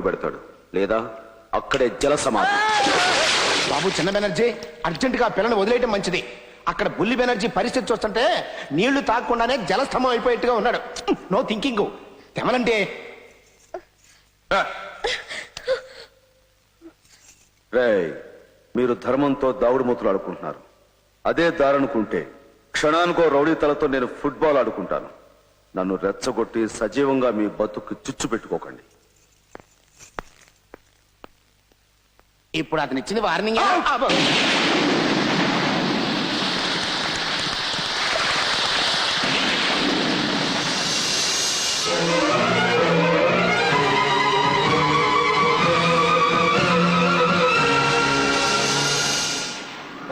పెడతాడు. లేదా అక్కడే జల సమాధి. బాబు చిన్న బెనర్జీ అర్జెంట్గా పిల్లని వదిలేయటం మంచిది. అక్కడ బుల్లి బెనర్జీ పరిస్థితి చూస్తుంటే నీళ్ళు తాగకుండానే జలస్తంభం అయిపోయేట్టుగా ఉన్నాడు. No thinking. తెమలంటే మీరు ధర్మంతో దావుడు మూతలు ఆడుకుంటున్నారు. అదే దారనుకుంటే క్షణానికో రౌడీ తలతో నేను ఫుట్బాల్ ఆడుకుంటాను. నన్ను రెచ్చగొట్టి సజీవంగా మీ బతుకు చిచ్చు పెట్టుకోకండి. ఇప్పుడు అతను ఇచ్చింది వార్నింగ్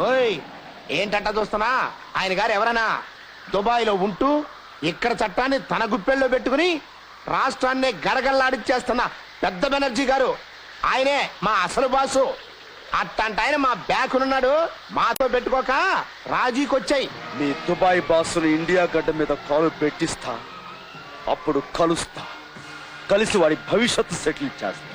ఓయ్ ఏంటంట చూస్తున్నా ఆయన గారు ఎవరన్నా? దుబాయ్లో ఉంటూ ఇక్కడ చట్టాన్ని తన గుప్పెల్లో పెట్టుకుని రాష్ట్రాన్ని గడగల్లాడిచ్చేస్తున్న పెద్ద బెనర్జీ గారు. ఆయనే మా అసలు బాసు. అట్టంట ఆయన మా బ్యాక్ ఉన్నాడు మాతో పెట్టుకోక రాజీకొచ్చాయి. మీ దుబాయ్ బాసును ఇండియా గడ్డ మీద కాలు పెట్టిస్తా. అప్పుడు కలుస్తా. కలిసి వాడి భవిష్యత్తు సెటిల్ చేస్తా.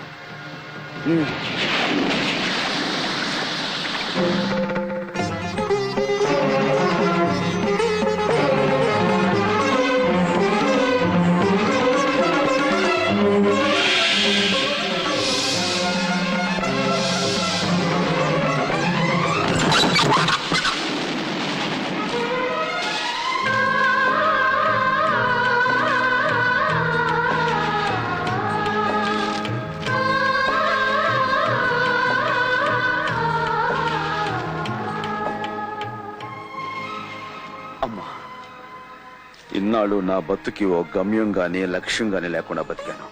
ఇన్నాళ్ళు నా బతుకి ఓ గమ్యం గాని లక్ష్యం గాని లేకుండా బతికాను.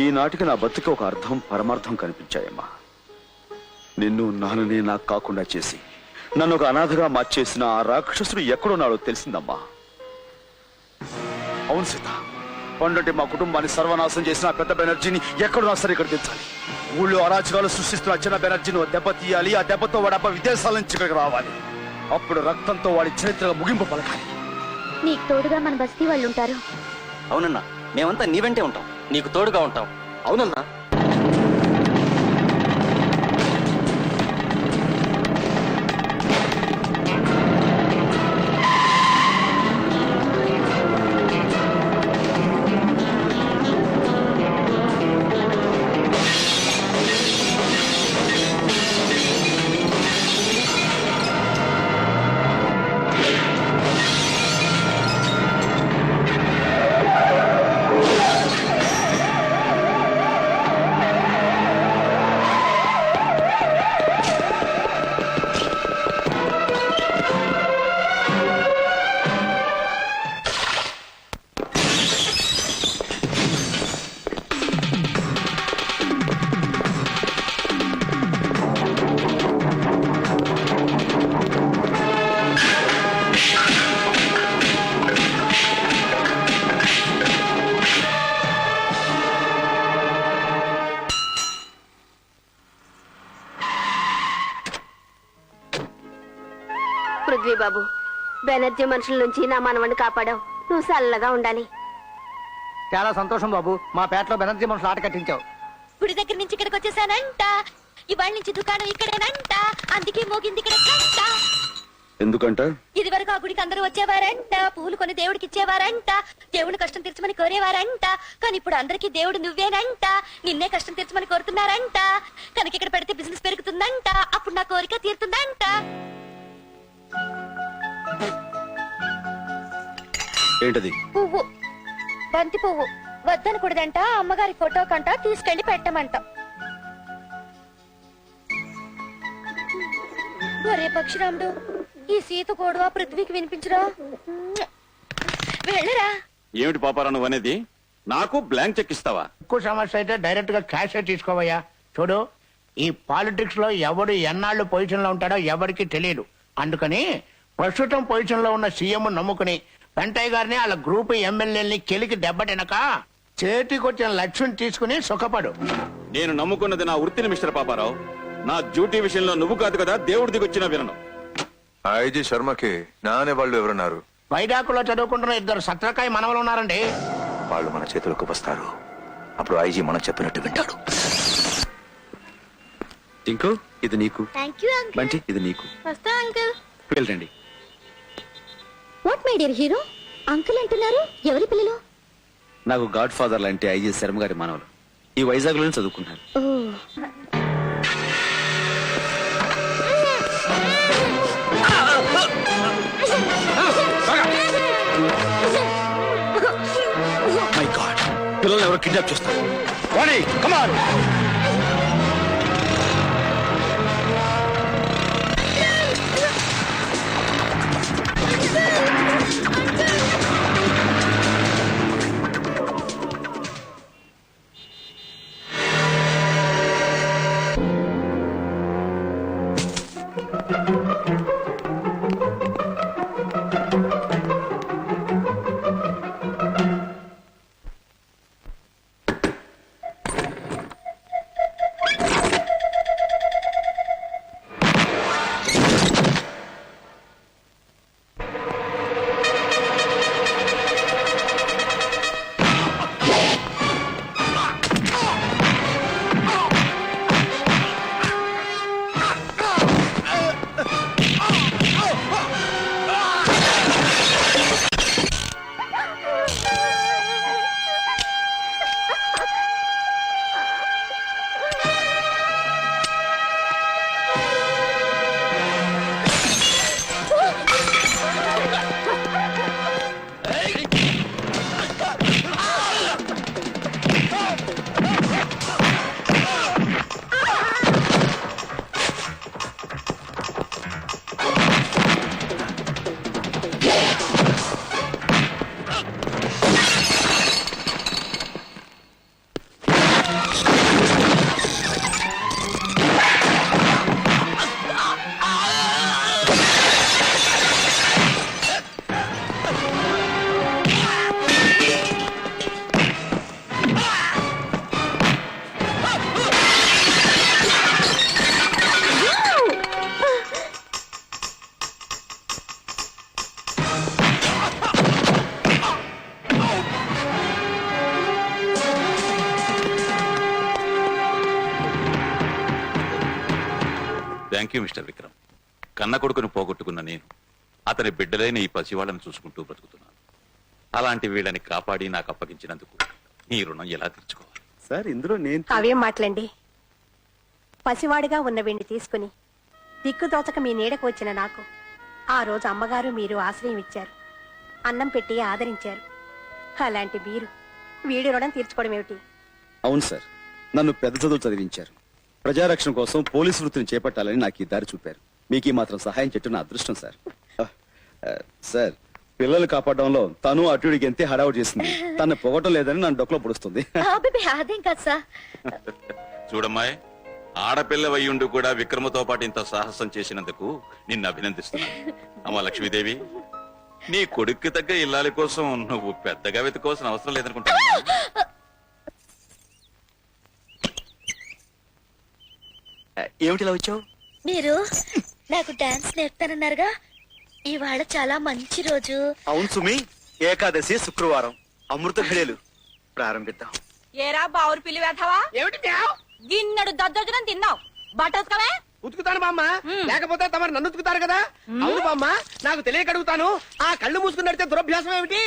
ఈనాటికి నా బతుకి ఒక అర్థం పరమార్థం కనిపించాయమ్మా. నిన్ను నాన్ననే నాకు కాకుండా చేసి నన్ను ఒక అనాథగా మార్చేసిన ఆ రాక్షసుడు ఎక్కడున్నాడో తెలిసిందమ్మా. అవును సీత పండంటే మా కుటుంబాన్ని సర్వనాశనం చేసిన పెద్ద బెనర్జీని ఎక్కడున్నా సరే ఇక్కడ తెచ్చాలి. ఊళ్ళో అరాచకాలు సృష్టిస్తున్న చిన్న బెనర్జీని ఓ దెబ్బ తీయాలి ఆ దెబ్బతో వాడప్ప విదేశాల నుంచి ఇక్కడికి రావాలి. అప్పుడు రక్తంతో వాడి చరిత్ర ముగింపు పలకాలి. నీకు తోడుగా మన బస్తీ వాళ్ళు ఉంటారు అవునన్నా మేమంతా నీ వెంటే ఉంటాం. నీకు తోడుగా ఉంటాం. అవునన్నా. బెనర్జీ మనుషుల నుంచి నా మనవణ్ణి కాపాడావు. నువ్వు చల్లగా ఉండాలి. చాలా సంతోషం బాబు. మా పేటలో బెనర్జీ మనుషులు ఆట కట్టించావు. గుడి దగ్గర నుంచి ఇక్కడికి వచ్చేసానంట. ఇవాళ నుంచి దుకాణం ఇక్కడేనంట. అందుకే మోగింది ఇక్కడ ఎందుకంట? ఇది వరకు ఆ గుడికి అందరూ వచ్చేవారంట. పూలు కొని దేవుడికి ఇచ్చేవారంట. దేవుని కష్టం తీర్చమని కోరేవారంట. కానీ ఇప్పుడు అందరికీ దేవుడు నువ్వేనంట. నిన్నే కష్టం తీర్చమని కోరుతున్నారంట. కనుక ఇక్కడ పెడితే బిజినెస్ పెరుగుతుందంట. అప్పుడు నా కోరిక తీరుతుందంట. ఏంటది? పువ్వు. బంతి పువ్వు. వద్దనకూడదంట అమ్మగారి ఫోటో కంట తీసుకెళ్ళి పెట్టమంట. ఒరే పక్షిరాముడు ఈ సీత గొడవ పృథ్వీకి వినిపించరా? వెళ్ళరా. ఏమిటి పాపారా నువ్వు అనేది? నాకు బ్లాంక్ చెక్ ఇస్తావా? ఎక్కువ సమస్య అయితే డైరెక్ట్గా క్యాష్ తీసుకోవయ్యా. చూడు ఈ పాలిటిక్స్లో ఎవడు ఎన్నాళ్ళు పొజిషన్లో ఉంటాడో ఎవరికి తెలియదు. అందుకని ప్రస్తుతం పొజిషన్లో ఉన్న సీఎం నమ్ముకుని వెంటయ్య గారిని వాళ్ళ గ్రూప్ ఎమ్మెల్యేని కెలికి దెబ్బతినక చేతికొచ్చిన లక్ష్యం తీసుకుని సుఖపడు. నేను నమ్ముకున్నది నా వృత్తిని మిస్టర్ పాపారావు. నా డ్యూటీ విషయంలో నువ్వు కాదు కదా దేవుడి దిగొచ్చిన వినను. ఐజీ శర్మకి నానే వాళ్ళు ఎవరున్నారు? వైడాకులో చదువుకుంటున్న ఇద్దరు సత్రకాయ మనవలు ఉన్నారండి. వాళ్ళు మన చేతులకు వస్తారు. అప్పుడు ఐజీ మనం చెప్పినట్టు వింటాడు. టింకు ఇది నీకు. థ్యాంక్ యూ అంకుల్ బంటి ఇది నీకు. వస్తా అంకుల్ వెళ్ళండి. What my dear hero uncle అంటున్నారు? ఎవరి పిల్లలు? నాకు గాడ్ ఫాదర్ లాంటి ఐజీ శర్మ గారి మనవలు. ఈ వైజాగ్లోనే చదువుకున్నారు. ఓ. మై గాడ్ పిల్లల్ని ఎవరో కిడ్నాప్ చేస్తారు. Vani come on you mister Vikram. కన్న కొడుకును పోగొట్టుకున్న నేను అతని బిడ్డలైన ఈ పసివాళ్ళని చూసుకుంటూ బ్రతుకుతున్నాను. అలాంటి వీళ్ళని కాపాడి నాకు అప్పగించినందుకు నీ రుణం ఎలా తీర్చుకోవాలి? సార్ ఇందులో నేను అవేం మాటలండి పసివాడిగా ఉన్న వీణ్ణి తీసుకుని దిక్కుదోచక మీ నీడకు వచ్చిన నాకు ఆ రోజు అమ్మగారు మీరు ఆశ్రయం ఇచ్చారు. అన్నం పెట్టి ఆదరించారు. అలాంటి మీరు వీడి రుణం తీర్చుకోవడం ఏమిటి? అవును సార్ నన్ను పెద్ద చదువు చదివించారు. ప్రజారక్షణ కోసం పోలీసు వృత్తిని చేపట్టాలని నాకు ఈ దారి చూపారు. మీకు ఈ మాత్రం సహాయం చెట్టు నా అదృష్టం సార్. సార్ పిల్లలు కాపాడడంలో తను అటు ఇటుకి ఎంతే హడావుడి చేసింది. తను పొగటం లేదని నన్ను డొక్కలో పొడుస్తుంది. అబ్బే అదేం కాదు సార్. చూడమ్మాయ్ ఆడపిల్ల వయ్యుండు కూడా విక్రమతో పాటు ఇంత సాహసం చేసినందుకు నిన్ను అభినందిస్తున్నాను. అమ్మ లక్ష్మీదేవి నీ కొడుక్కి తగ్గ ఇల్లాలి కోసం నువ్వు పెద్దగా వెతుకోవాల్సిన అవసరం లేదనుకుంటా ఏమిటిలా వచ్చావు? మీరు నాకు డాన్స్ నేర్పుతానన్నారుగా. ఇవాళ చాలా మంచి రోజు. అవును సుమి ఏకాదశి శుక్రవారం. అమృత ఘడియలు. ప్రారంభిద్దాం. ఏరా బావురు పిల్లి వేధవా? ఏమిటి మ్యావ్? గిన్నెడు దద్దోజనం తిన్నావు. బట్టోసుకోవే ఉతుకుతాను బామ్మ. లేకపోతే తమరు నన్ను ఉతుకుతారు కదా? అవును బామ్మ నాకు తెలియక అడుగుతాను ఆ కళ్ళు మూసుకుని నడితే దురభ్యాసం ఏమిటి?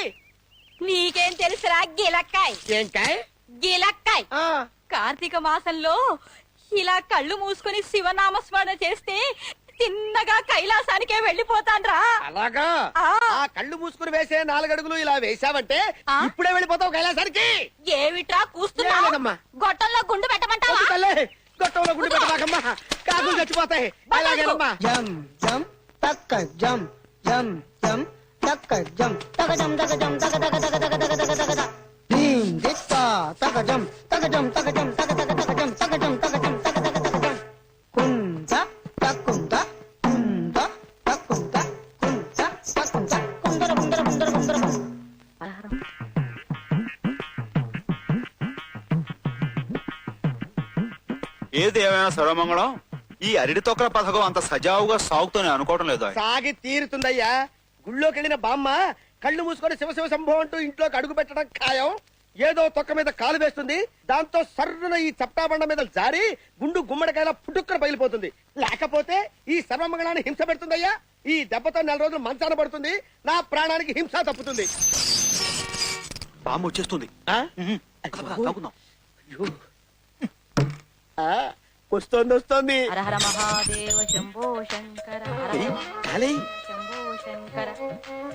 నీకేం తెలుసురా గిలక్కాయ్? ఏంకాయ్ గిలక్కాయ్. ఆ, కార్తీక మాసంలో ఇలా కళ్ళు మూసుకొని శివనామస్మరణ చేస్తే తిన్నగా కైలాసానికే వెళ్ళిపోతాన్రా అలాగా? ఆ. కళ్ళు మూసుకుని వేసే నాలుగడుగులు ఇలా వేసావంటే. ఇప్పుడే వెళ్ళిపోతావు కైలాసానికి? ఏమిట్రా కూస్తున్నా. గొట్టంలో గుండు పెట్టమంటావా? గొట్టంలో గుండు పెట్టమాకమ్మా. కాకులు చచ్చిపోతాయి. అలాగేనమ్మా. జం జం తక్క జం జం జం తక్క జం. తక జం తక జం తక తక తక తక తక తక తక తక తక జం తక జం తక జం తక తక తక జం తక ఏది ఏమైనా సర్వమంగళం? ఈ అరిటి తొక్కల పథకం అంత సజావుగా సాగుతూనే అనుకోవడం లేదు సాగి తీరుతుందయ్యా. గుళ్ళోకి వెళ్ళిన బామ్మ కళ్ళు మూసుకొని శివ శివ సంభవం అంటూ ఇంట్లోకి అడుగు పెట్టడం ఖాయం. ఏదో తొక్క మీద కాలు వేస్తుంది. దాంతో సర్రున ఈ చప్టా బండ మీద జారి గుండు గుమ్మడికాయల పుట్టుక్కన పగిలిపోతుంది. లేకపోతే ఈ సర్వమంగళాన్ని హింస పెడుతుందయ్యా. ఈ దెబ్బతో నెల రోజులు మంచాన పడుతుంది. నా ప్రాణానికి హింస తప్పుతుంది. పాము వచ్చేస్తుంది. ఆ? ఆ, వస్తోంది వస్తోంది. హర హర మహాదేవ శంభో శంకర హర ఏయ్, హర కాలేయ్. శంభో శంకర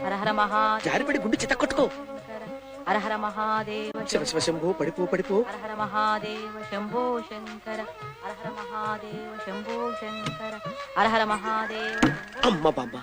హర హర మహాదేవ జారిపడి గుండు చిత్త కొట్టుకో శంకర హర హర మహాదేవ శివ శివ శంభో పడిపో పడిపో. హర హర మహాదేవ శంభో శంకర హర హర మహాదేవ శంభో శంకర మహాదేవ అమ్మ బామ్మ.